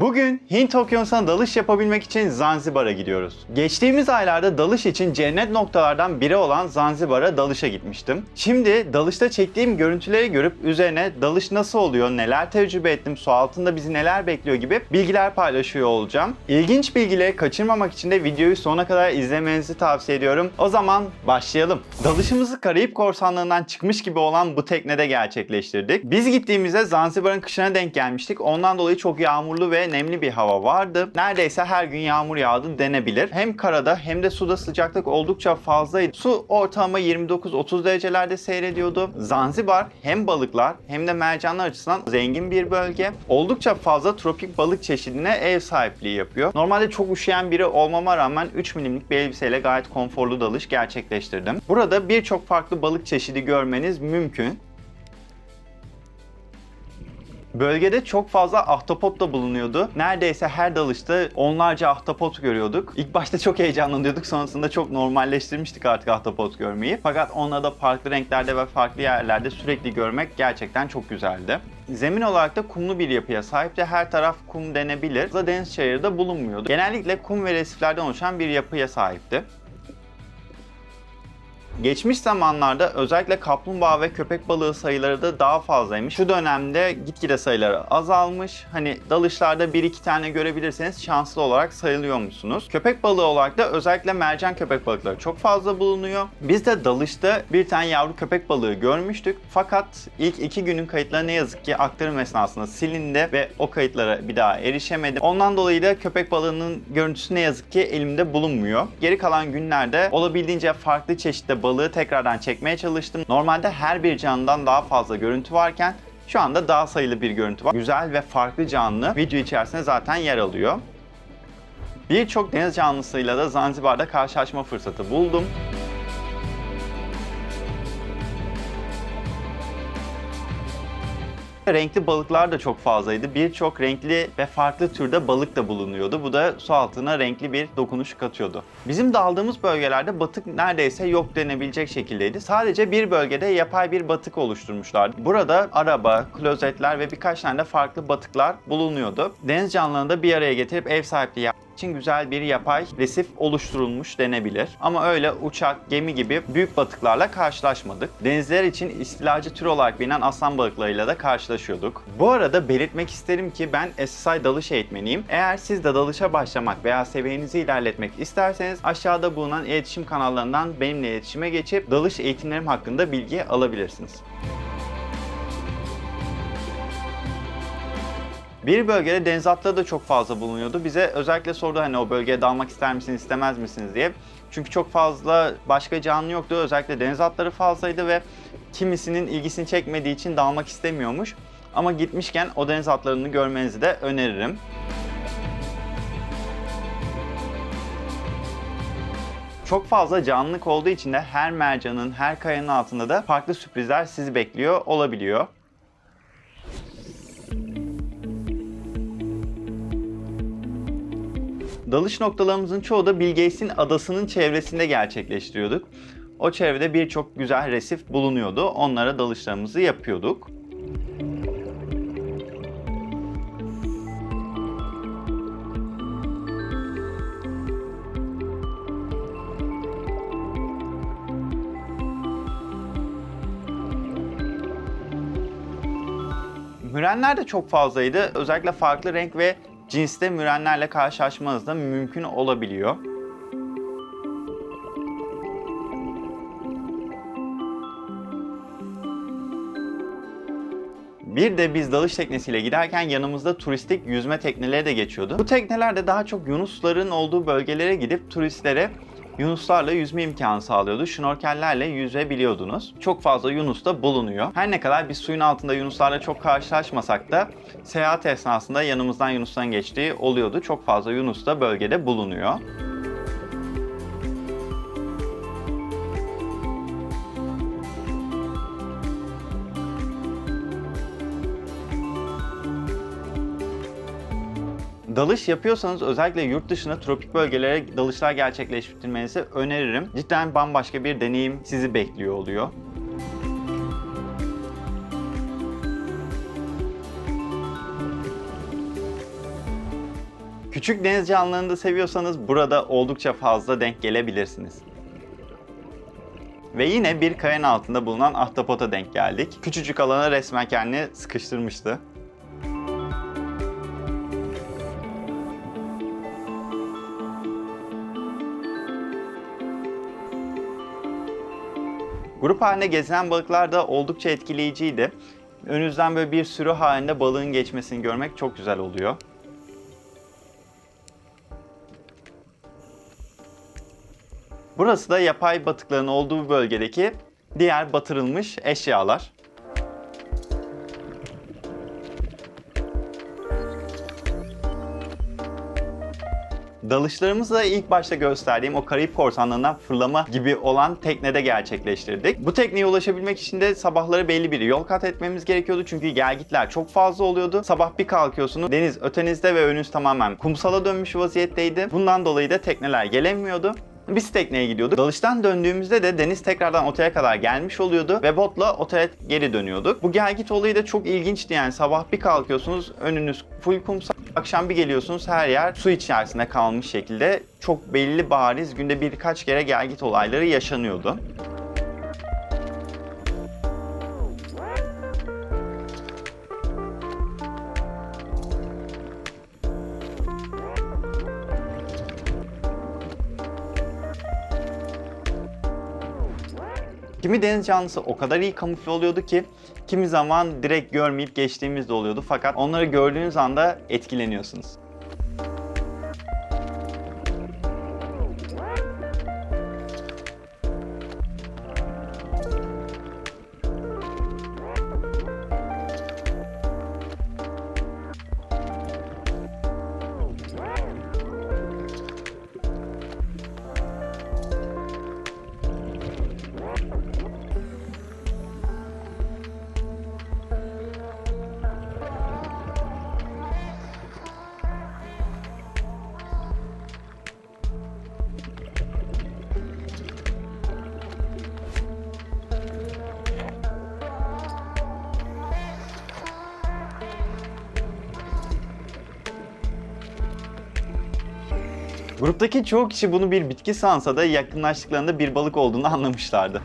Bugün Hint Okyanusu'na dalış yapabilmek için Zanzibar'a gidiyoruz. Geçtiğimiz aylarda dalış için cennet noktalardan biri olan Zanzibar'a dalışa gitmiştim. Şimdi dalışta çektiğim görüntüleri görüp üzerine dalış nasıl oluyor, neler tecrübe ettim, su altında bizi neler bekliyor gibi bilgiler paylaşıyor olacağım. İlginç bilgileri kaçırmamak için de videoyu sona kadar izlemenizi tavsiye ediyorum. O zaman başlayalım. Dalışımızı Karayip korsanlığından çıkmış gibi olan bu teknede gerçekleştirdik. Biz gittiğimizde Zanzibar'ın kışına denk gelmiştik. Ondan dolayı çok yağmurlu ve nemli bir hava vardı. Neredeyse her gün yağmur yağdı denebilir. Hem karada hem de suda sıcaklık oldukça fazlaydı. Su ortalama 29-30 derecelerde seyrediyordu. Zanzibar hem balıklar hem de mercanlar açısından zengin bir bölge. Oldukça fazla tropik balık çeşidine ev sahipliği yapıyor. Normalde çok üşüyen biri olmama rağmen 3 milimlik bir elbiseyle gayet konforlu dalış gerçekleştirdim. Burada birçok farklı balık çeşidi görmeniz mümkün. Bölgede çok fazla ahtapot da bulunuyordu. Neredeyse her dalışta onlarca ahtapot görüyorduk. İlk başta çok heyecanlanıyorduk. Sonrasında çok normalleştirmiştik artık ahtapot görmeyi. Fakat onları da farklı renklerde ve farklı yerlerde sürekli görmek gerçekten çok güzeldi. Zemin olarak da kumlu bir yapıya sahipti. Her taraf kum denebilir. Deniz çayırı da bulunmuyordu. Genellikle kum ve resiflerden oluşan bir yapıya sahipti. Geçmiş zamanlarda özellikle kaplumbağa ve köpek balığı sayıları da daha fazlaymış. Şu dönemde gitgide sayıları azalmış. Hani dalışlarda bir iki tane görebilirseniz şanslı olarak sayılıyormuşsunuz. Köpek balığı olarak da özellikle mercan köpek balıkları çok fazla bulunuyor. Biz de dalışta bir tane yavru köpek balığı görmüştük. Fakat ilk iki günün kayıtları ne yazık ki aktarım esnasında silindi ve o kayıtlara bir daha erişemedim. Ondan dolayı da köpek balığının görüntüsü ne yazık ki elimde bulunmuyor. Geri kalan günlerde olabildiğince farklı çeşitte balığı tekrardan çekmeye çalıştım. Normalde her bir canlıdan daha fazla görüntü varken şu anda daha sayılı bir görüntü var. Güzel ve farklı canlı video içerisinde zaten yer alıyor. Birçok deniz canlısıyla da Zanzibar'da karşılaşma fırsatı buldum. Renkli balıklar da çok fazlaydı. Birçok renkli ve farklı türde balık da bulunuyordu. Bu da su altına renkli bir dokunuş katıyordu. Bizim daldığımız bölgelerde batık neredeyse yok denebilecek şekildeydi. Sadece bir bölgede yapay bir batık oluşturmuşlardı. Burada araba, klozetler ve birkaç tane de farklı batıklar bulunuyordu. Deniz canlılarını da bir araya getirip ev sahipliği yapmak için güzel bir yapay resif oluşturulmuş denebilir. Ama öyle uçak, gemi gibi büyük batıklarla karşılaşmadık. Denizler için istilacı tür olarak bilinen aslan balıklarıyla da karşılaşıyorduk. Bu arada belirtmek isterim ki ben SSI dalış eğitmeniyim. Eğer siz de dalışa başlamak veya seviyenizi ilerletmek isterseniz aşağıda bulunan iletişim kanallarından benimle iletişime geçip dalış eğitimlerim hakkında bilgi alabilirsiniz. Bir bölgede deniz atları da çok fazla bulunuyordu. Bize özellikle sordu hani o bölgeye dalmak ister misiniz, istemez misiniz diye. Çünkü çok fazla başka canlı yoktu. Özellikle deniz atları fazlaydı ve kimisinin ilgisini çekmediği için dalmak istemiyormuş. Ama gitmişken o deniz atlarını görmenizi de öneririm. Çok fazla canlılık olduğu için de her mercanın, her kayanın altında da farklı sürprizler sizi bekliyor olabiliyor. Dalış noktalarımızın çoğu da Bill Gates'in adasının çevresinde gerçekleştiriyorduk. O çevrede birçok güzel resif bulunuyordu. Onlara dalışlarımızı yapıyorduk. Mürenler de çok fazlaydı. Özellikle farklı renk ve cinste mürenlerle karşılaşmanız da mümkün olabiliyor. Bir de biz dalış teknesiyle giderken yanımızda turistik yüzme tekneleri de geçiyordu. Bu teknelerde daha çok yunusların olduğu bölgelere gidip turistlere Yunuslarla yüzme imkanı sağlıyordu. Şnorkellerle yüzebiliyordunuz. Çok fazla Yunus da bulunuyor. Her ne kadar biz suyun altında Yunuslarla çok karşılaşmasak da seyahat esnasında yanımızdan Yunusların geçtiği oluyordu. Çok fazla Yunus da bölgede bulunuyor. Dalış yapıyorsanız özellikle yurt dışına tropik bölgelere dalışlar gerçekleştirmenizi öneririm. Cidden bambaşka bir deneyim sizi bekliyor oluyor. Küçük deniz canlılarını da seviyorsanız burada oldukça fazla denk gelebilirsiniz. Ve yine bir kayanın altında bulunan ahtapota denk geldik. Küçücük alana resmen kendini sıkıştırmıştı. Grup halinde gezen balıklar da oldukça etkileyiciydi. Önünüzden böyle bir sürü halinde balığın geçmesini görmek çok güzel oluyor. Burası da yapay batıkların olduğu bölgedeki diğer batırılmış eşyalar. Dalışlarımızı da ilk başta gösterdiğim o Karayip korsanlarından fırlama gibi olan teknede gerçekleştirdik. Bu tekneye ulaşabilmek için de sabahları belli bir yol kat etmemiz gerekiyordu çünkü gelgitler çok fazla oluyordu. Sabah bir kalkıyorsunuz deniz ötenizde ve önünüz tamamen kumsala dönmüş vaziyetteydi. Bundan dolayı da tekneler gelemiyordu. Biz tekneye gidiyorduk. Dalıştan döndüğümüzde de deniz tekrardan otele kadar gelmiş oluyordu ve botla otele geri dönüyorduk. Bu gelgit olayı da çok ilginçti yani sabah bir kalkıyorsunuz önünüz full kumsal akşam bir geliyorsunuz her yer su içerisinde kalmış şekilde çok belli bariz günde birkaç kere gelgit olayları yaşanıyordu. Kimi deniz canlısı o kadar iyi kamufle oluyordu ki kimi zaman direkt görmeyip geçtiğimiz de oluyordu. Fakat onları gördüğünüz anda etkileniyorsunuz. Gruptaki çoğu kişi bunu bir bitki sansa da yakınlaştıklarında bir balık olduğunu anlamışlardı.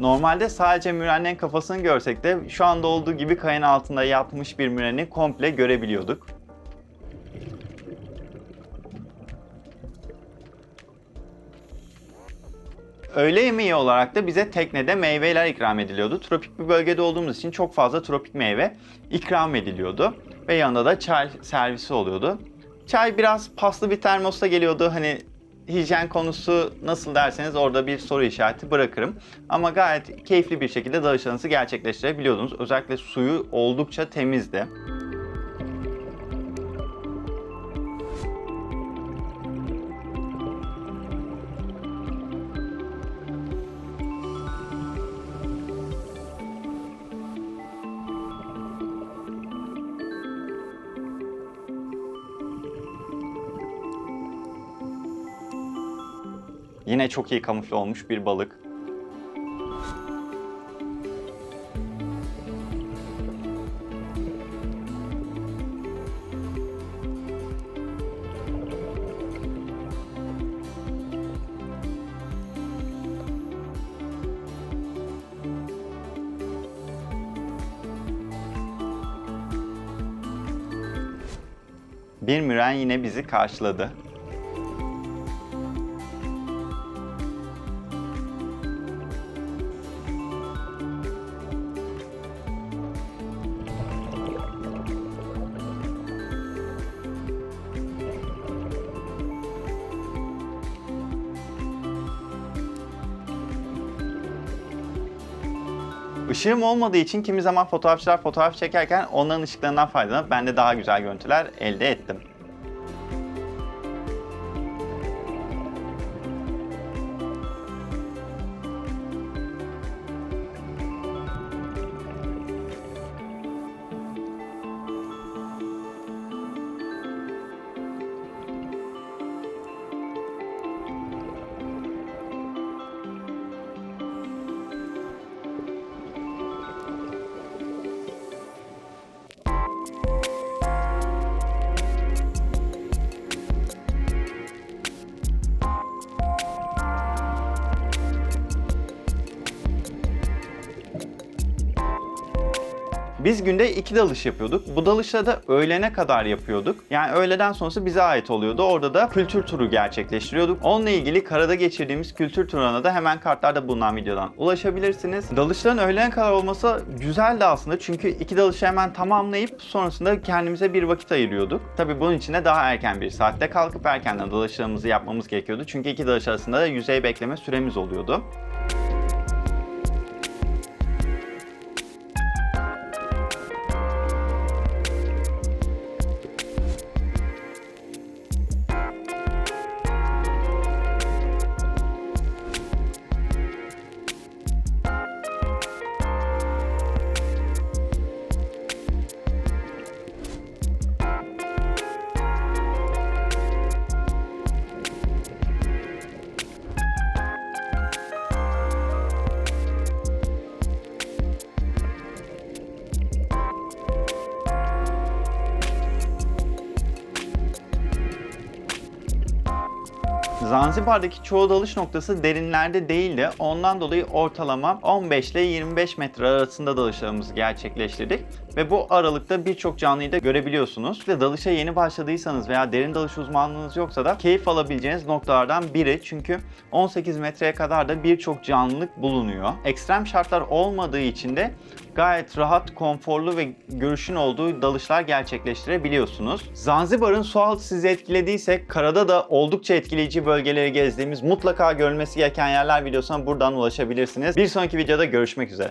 Normalde sadece mürennenin kafasını görsek de şu anda olduğu gibi kayın altında yatmış bir müreni komple görebiliyorduk. Öğle yemeği olarak da bize teknede meyveler ikram ediliyordu. Tropik bir bölgede olduğumuz için çok fazla tropik meyve ikram ediliyordu. Ve yanında da çay servisi oluyordu. Çay biraz paslı bir termosta geliyordu. Hani hijyen konusu nasıl derseniz orada bir soru işareti bırakırım. Ama gayet keyifli bir şekilde dalışlarınızı gerçekleştirebiliyordunuz. Özellikle suyu oldukça temizdi. Yine çok iyi kamufle olmuş bir balık. Bir müren yine bizi karşıladı. Işığım olmadığı için kimi zaman fotoğrafçılar fotoğraf çekerken onların ışıklarından faydalanıp ben de daha güzel görüntüler elde ettim. Biz günde iki dalış yapıyorduk. Bu dalışla da öğlene kadar yapıyorduk. Yani öğleden sonrası bize ait oluyordu. Orada da kültür turu gerçekleştiriyorduk. Onunla ilgili karada geçirdiğimiz kültür turuna da hemen kartlarda bulunan videodan ulaşabilirsiniz. Dalışların öğlene kadar olması güzeldi aslında. Çünkü iki dalışı hemen tamamlayıp sonrasında kendimize bir vakit ayırıyorduk. Tabii bunun için de daha erken bir saatte kalkıp erkenden dalışlarımızı yapmamız gerekiyordu. Çünkü iki dalış arasında da yüzey bekleme süremiz oluyordu. Zanzibar'daki çoğu dalış noktası derinlerde değildi. Ondan dolayı ortalama 15 ile 25 metre arasında dalışlarımızı gerçekleştirdik. Ve bu aralıkta birçok canlıyı da görebiliyorsunuz. Ve dalışa yeni başladıysanız veya derin dalış uzmanlığınız yoksa da keyif alabileceğiniz noktalardan biri. Çünkü 18 metreye kadar da birçok canlılık bulunuyor. Ekstrem şartlar olmadığı için de gayet rahat, konforlu ve görüşün olduğu dalışlar gerçekleştirebiliyorsunuz. Zanzibar'ın su altı sizi etkilediyse karada da oldukça etkileyici bölgeleri gezdiğimiz mutlaka görülmesi gereken yerler videosuna buradan ulaşabilirsiniz. Bir sonraki videoda görüşmek üzere.